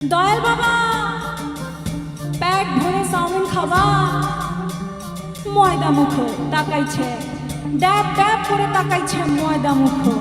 দয়াল বাবা, পেট ভরে চাউমিন খাবা। ময়দা মুখো তাকাইছে। ড্যাব ড্যাব করে তাকাইছে ময়দা মুখো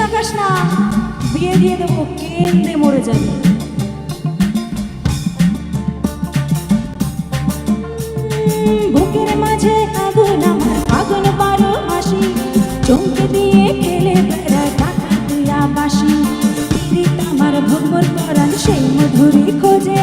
তাকাস না, বিয়ে দিয়ে দেবো কেন্দ্রে মরে যাবে? মাঝে আগুন, আমার আগুন বারো মাসি। দিয়ে খেলে বেড়া টাকা দিয়া বাসি। আমার ভোগর সেই মধুরি খোঁজে।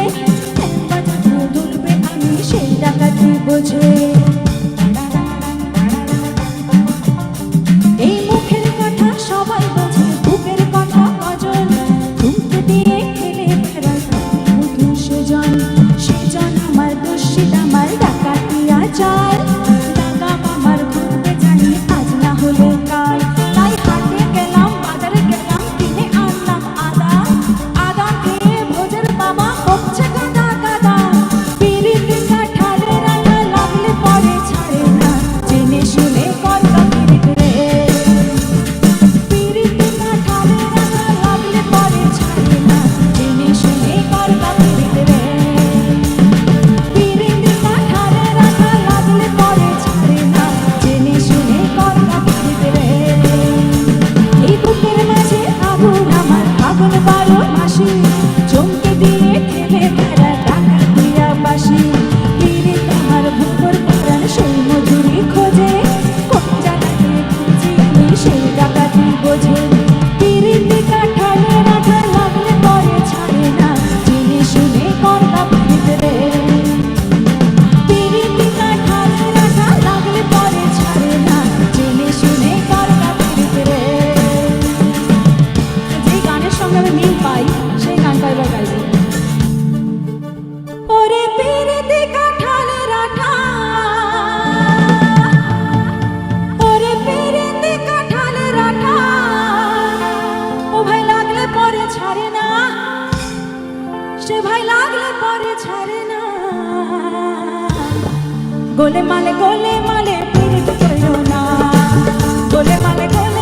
সঙ্গে মিল পাই? সেই গানটা এবার গাইব লাগলে পরে ছাড়ে না। সে ভাই লাগলে পরে ছাড়ে না। গোলে মালে গোলে মালে না। গোলে মালে, গোলে